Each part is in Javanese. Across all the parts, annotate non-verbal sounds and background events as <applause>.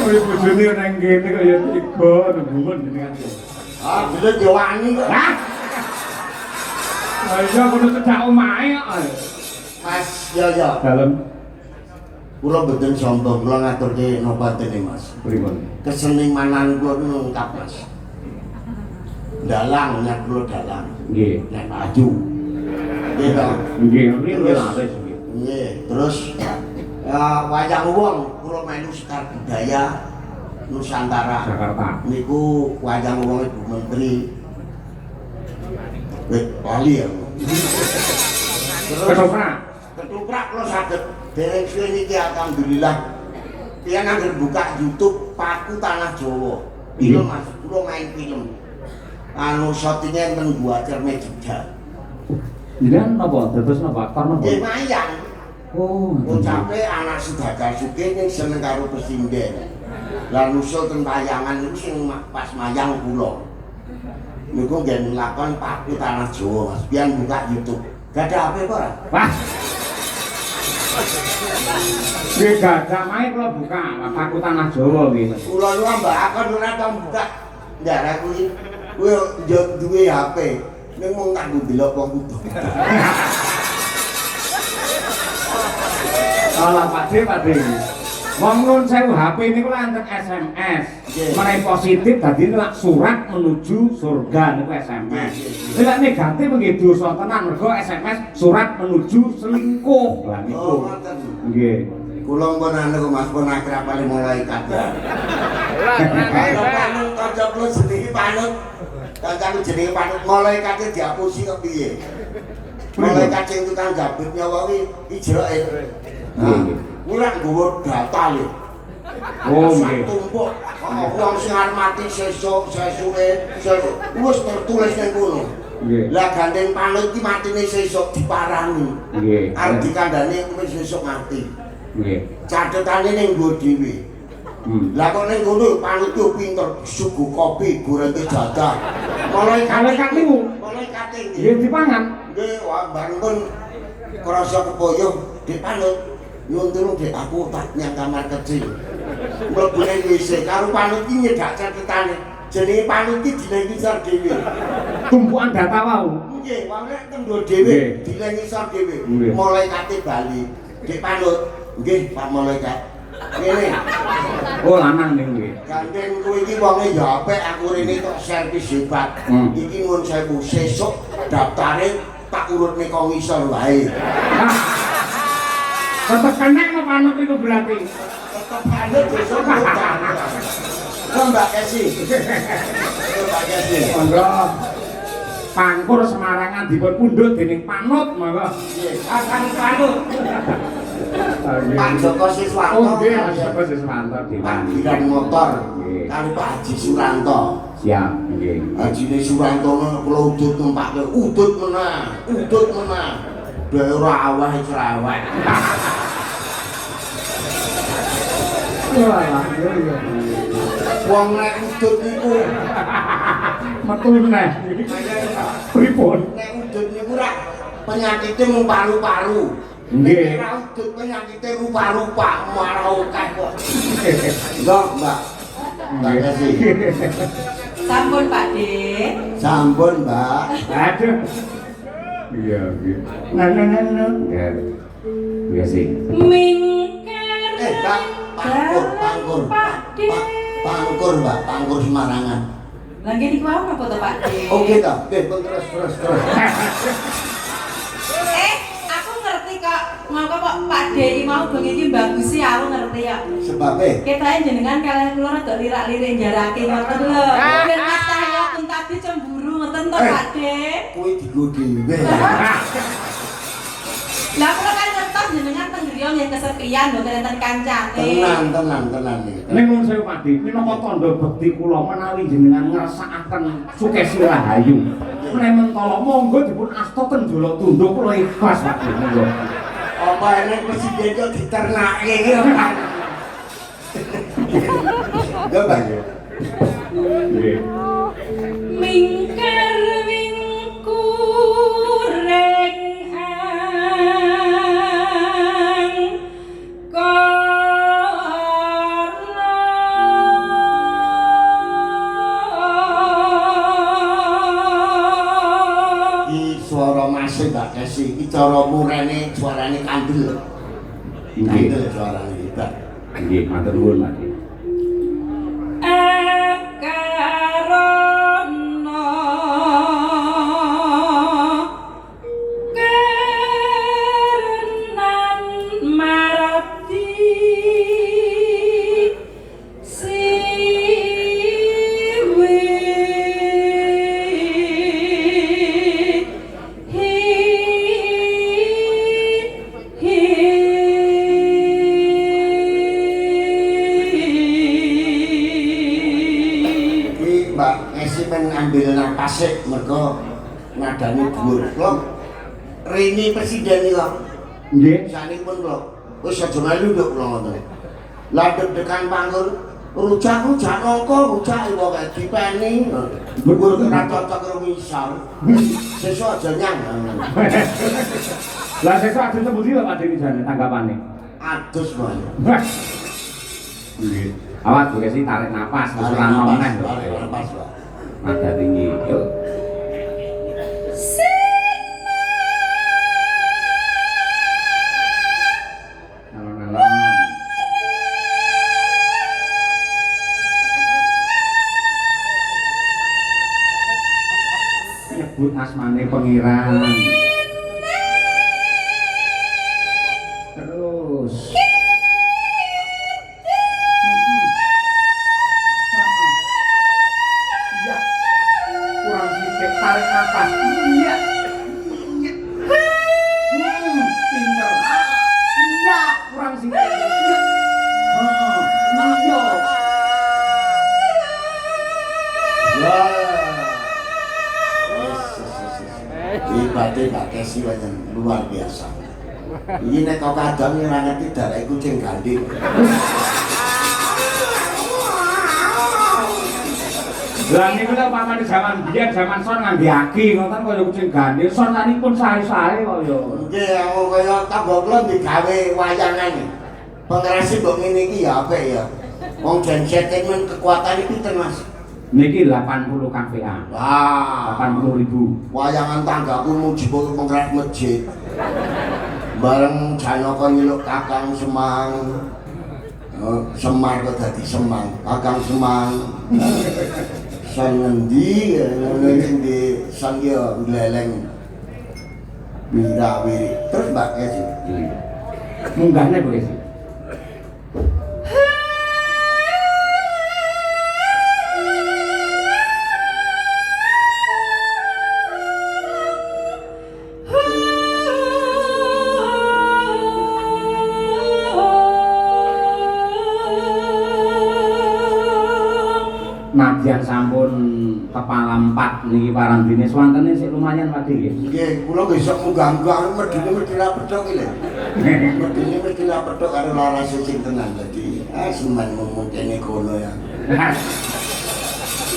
Kowe bojone nang kene kaya tiga nungguan jenengan. Ah, bener yo wani kok. Hah? Ayo kudu cedak omahe kok. Mas. Dalem Kula mboten sombong, kula ngaturke napa tene Mas. pripun? Kesenimanan kula niku lengkap Mas. Dalang, nek kula dalang. Nggih. Nek maju. Nggih nggih. Nggih, terus ya wayang wong kula melu sekar budaya Nusantara. Jakarta. Niku wayang wong Ibu Menteri. Wih, wali ya. Terus Ketoprak. ketoprak kula saged dereng suwe niki alhamdulillah. Pian anggere buka YouTube Paku Tanah Jawa. Film Mas, kula main film. Anu syutingnya teng Gua Cerme Jogja. Jenengan napa? Dados napa? Aktor napa? Nggih mayang. Oh, Ucape anak sedagar sugih ning seneng karo pesinden. Lah nusul teng wayangan niku sing pas mayang kula. Niku nggih nglakon Paku Tanah Jawa Mas. Pian buka YouTube. Gak ada apa apa ora? Wah. Nggih gajah mae kula buka Paku Tanah Jawa nggih. Kula nu mbak akon ora tau buka. Ndara kuwi kuwi duwe HP. Ning mung tak ndelok wong kudu. <laughs> Alah Pak D, Pak D. Wong nun sewu HP niku lak enten SMS. Menawi positif dadi lak surat menuju surga niku SMS. Lek negatif nggih dosa tenan mergo SMS surat menuju selingkuh. Lah niku. Oh. Nggih. Kula pun anu Mas pun akrab kali malaikat. Kalau panut kanca kula jenenge panut. Kancaku jenenge panut malaikate diapusi kok piye? Malaikat sing tukang jabut nyawa kuwi. Ora nggawa data lho. Oh nggih. tumpuk. Wong sing mati sesuk, sesuke, sesuk. Wis tertulis ning kono. Nggih. Lah gandeng panut ki matine sesuk diparani. Nggih. Arep dikandani kuwi sesuk mati. Nggih. Catetane ning nggo dhewe. Hmm. Lah kok ning ngono panut yo pinter sugu kopi gorenge jadah. Mulai Malaikat niku mulai kate nggih dipangan. Nggih, wah bangun krasa kepoyo di panut. Nyun tulung Dek, aku tak nyang kamar kecil. Mlebu ning WC karo panut iki nyedak catetane. Jenenge panut iki dinengisor dhewe. Tumpukan data wau. Nggih, wong nek tenggo dhewe dinengisor dhewe. Nggih. Mulai kate bali. Dek panut. Nggih, Pak Malaikat. Ngene. Oh lanang niku nggih. Gandeng kowe iki wonge ya apik aku rene kok servis hebat. Hmm. Iki ngun sewu sesuk daftare tak urutne kok ngisor wae. Tetep kenek no panut niku berarti. Tetep panut besok. Kok Mbak Kesi. Mbak Kesi. Monggo. Pangkur Semarangan dipun pundhut dening panut monggo. Nggih, akan panut. Pak Pak Joko Siswanto. Oh nggih, Mas Joko Siswanto Pak Dewan. Biran Motor. Karo Pak Haji Suranto. Siap, nggih. Hajine Suranto kula udut numpake udut menah, udut menah. Daerah aweh cerewet. Iya iya. Wong nek udut niku Metu neh. Pripun? nek udut niku ra penyakite mung paru-paru. Nggih. Nek udut penyakite rupa-rupa marah akeh kok. Enggak, Mbak. Mbak kasih. Sampun Pak D. Sampun, Mbak. Aduh. Iya, iya. Nah, nah, nah, nah. Ya. Iya sih. Mingkar. Eh, Mbak, pangkur, pangkur. Pak D. Pa- Pangkur, Mbak, pangkur Semarangan. Lah ngene iki mau apa to Pak D? Oke nggih, pun terus terus terus. <laughs> Eh, aku ngerti kok. Ngapa kok Pak D iki mau bengi iki bagus sih aku ngerti ya. Sebabe Ketae jenengan kalian kula rada lirak-lirik njarake ngoten lho. Ben Mas Cahyo pun tadi cemburu ngoten to Eh. Pak D. kuwi digo dhewe. Lah kula beliau yang kesepian boten kancane. Tenang, tenang, tenang. Ya. Ning saya sewu Pakde, minangka tandha bekti kula menawi jenengan ngrasakaken sukesi rahayu. Menawi mentala monggo dipun asta tenjala tundo kula ikhlas Pakde monggo. Apa enek presiden yo diternake yo Pak. <laughs> Yo Pak. Nggih. Cara murene suarane kandel. Nggih. Suarane hebat. Nggih, matur nuwun, Pak. Men ambil napas sik mergo nadane dhuwur. Kula Rini presiden iki kok. Nggih. Sanipun kula wis aja melu nduk kula ngoten. Lah deg-degan panggur rujak-rujak nongko rujak iku kae dipeni. Dhuwur ora cocok karo misal. Sesuk aja nyang. <laughs> Lah sesuk adus sepundi Pak Dewi jane tanggapane? Adus wae. Nggih. Awas Bu Kesi tarik napas wis ora meneh Okay. Tarik nafas. Iya. Hmm, pinter. Iya, kurang. Oh. Wah. Pak Kesi banyak luar biasa. Ini nek kau kadang ora ngerti darah kucing ganding. Paman zaman biyen zaman son ngambi aki ngoten kaya kucing gandeng son sanipun sae-sae kaya. Nggih, aku kaya tangga kula digawe wayangan. Pengrasi mbok ngene iki ya apik ya. Wong jan setemen kekuatan pinten Mas? Niki 80 kVA. Wah, 80 ribu. wayangan tanggaku muji pengras masjid. Bareng Janaka nyeluk Kakang Semang. Oh, Semar kok dadi Semang, Kakang Semang. sanandi nanti sangya geleleng bida wiri terus pakai sih munggahnya boleh sih Nadyan sama kepala empat niki parandine swantene sik lumayan Pak Dik. Nggih, kula besok munggah-munggah medine mesti ra pedhok iki lho. Medine mesti ra pedhok karo lara sing tenan dadi ah semen kene kono ya.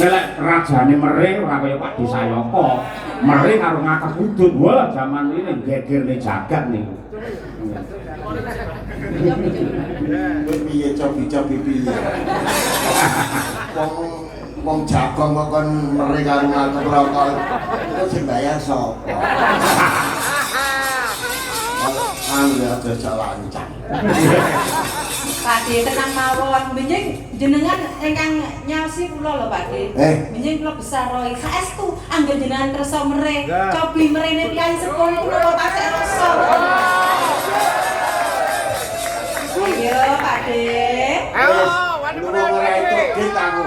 Nek rajane mere ora kaya Pak Disayaka. Mere karo ngakak udut. Wah, zaman ini gegerne jagat niku. Kowe piye cobi-cobi piye? <laughs> Wong wong jagong kok kon mere karo ngaku rokok. Iku sing bayar sapa? Angga aja jalancang. Pak De tenang mawon, benjing jenengan ingkang nyaosi kula lho Pak De. Eh. Benjing kula besar roy. Saestu anggen jenengan kersa mere, cobi merene piyayi sekolah kula tasik rasa. Ayo Pak De. Ayo, wani ora itu dit aku.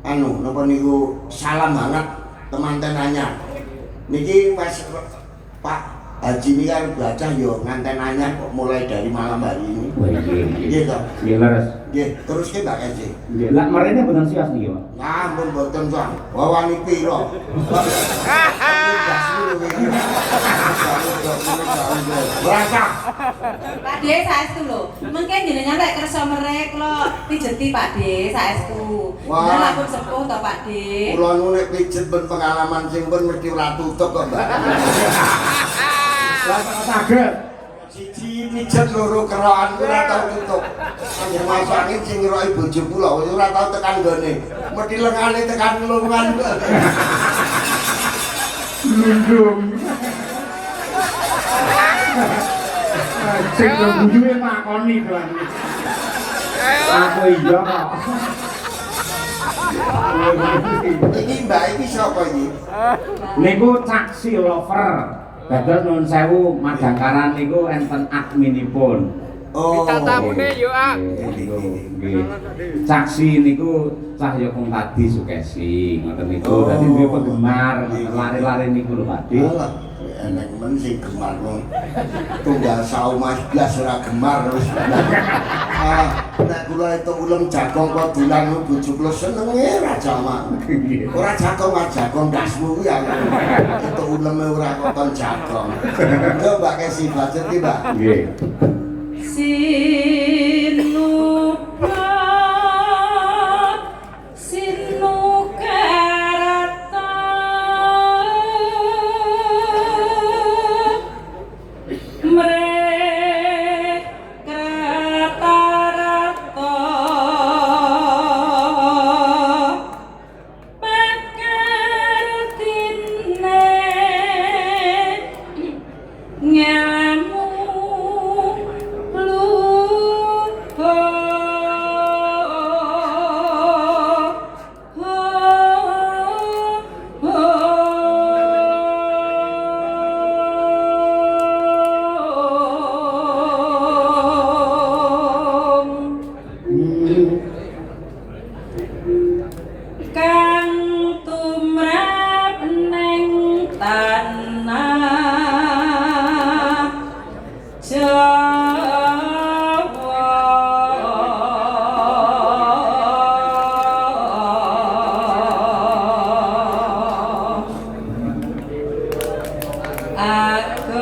Anu, napa niku salam banget teman tenanya. Niki Mas Pak Haji ini kan baca yo ngantenannya kok mulai dari malam hari ini. Wah, iya, iya. Iya toh. Iya, leres. Nggih, terus ki Mbak Eci. Iya, lah mereka bener sias nih, Pak. Ngampun boten Sang. Wawani piro? <laughs> Berasa. Pak De saestu lho. Mungkin jenengan lek kersa merek lo pijeti Pak De saestu. Wah. Lapun sepuh to Pak De. Kula nu nek pijet ben pengalaman sing pun mesti ora tutup kok, Mbak. Lah saged. Siji pijet loro kerokan ora tau tutup. Anjir masuk angin sing ngeroki bojo kula ora tau tekan gone. Mesti lengane tekan lungane. Lundung. Sing bujune makoni kan. Aku iya kok. Iki Mbak iki sapa iki? Niku taksi lover. Dados nuwun sewu madangkaran niku enten adminipun. Oh. Minta tamune yo ah. Nggih. Saksi niku Cahya Kong Tadi Sukesi, ngoten niku. Dadi duwe penggemar, lari-lari niku lho Pak enek men sing gemar no. Tunggal mas blas ora gemar terus. Ah, nek kula itu ulem jagong kok dolan bojo kula senenge ra jamak. Ora jagong mas jagong dasmu kuwi ya. Itu uleme ora kok jagong. Yo Mbak Kesi budget iki, Mbak. Nggih. Tepuk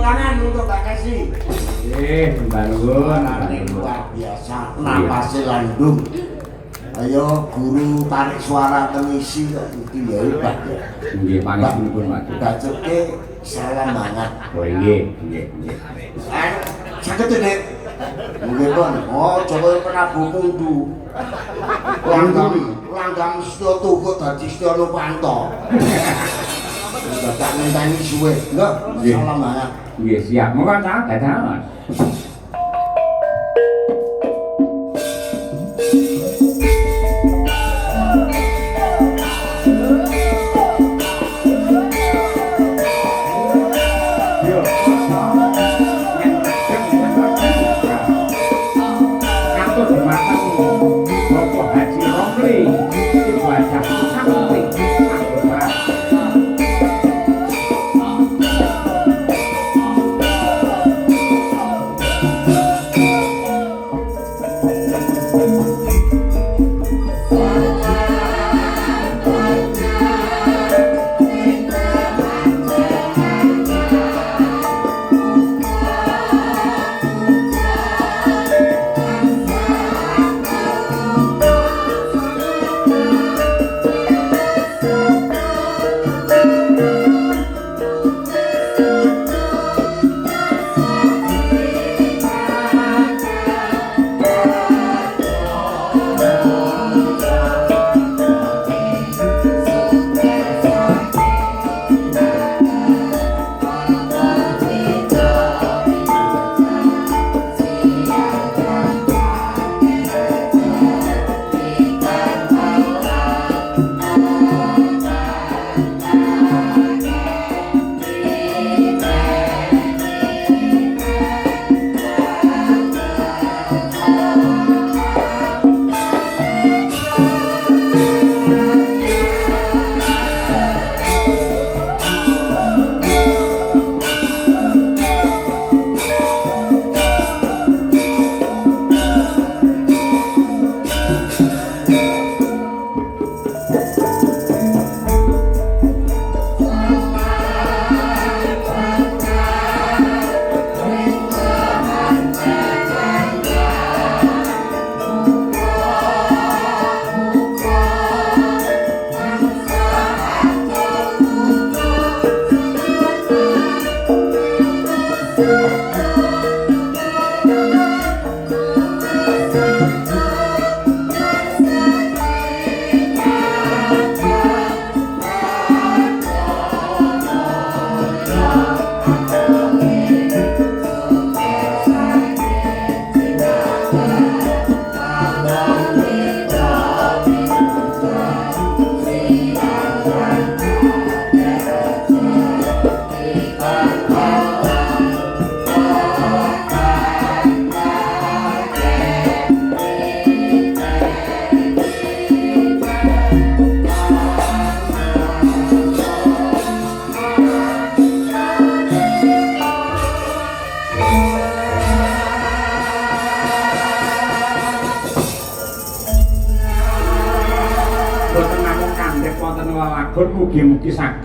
tangan untuk mbak nuwun. Suarane luar napasnya landung. Ayo guru tarik suara temisi kok itu ya hebat ya. Nggih, pangepunipun Pak Dik. Bacotke salam banget. Oh nggih, nggih, nggih. Eh, sakit ya, Dek? Mungkin pun, oh, coba pernah buku du. Langgam, langgam setio tuku dadi setio nupanto. Udah tak ngenteni suwe? Iya. Salam banget. Nggih, siap. Monggo ta, dadah,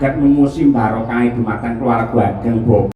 saged numusi barokah dumateng keluarga ageng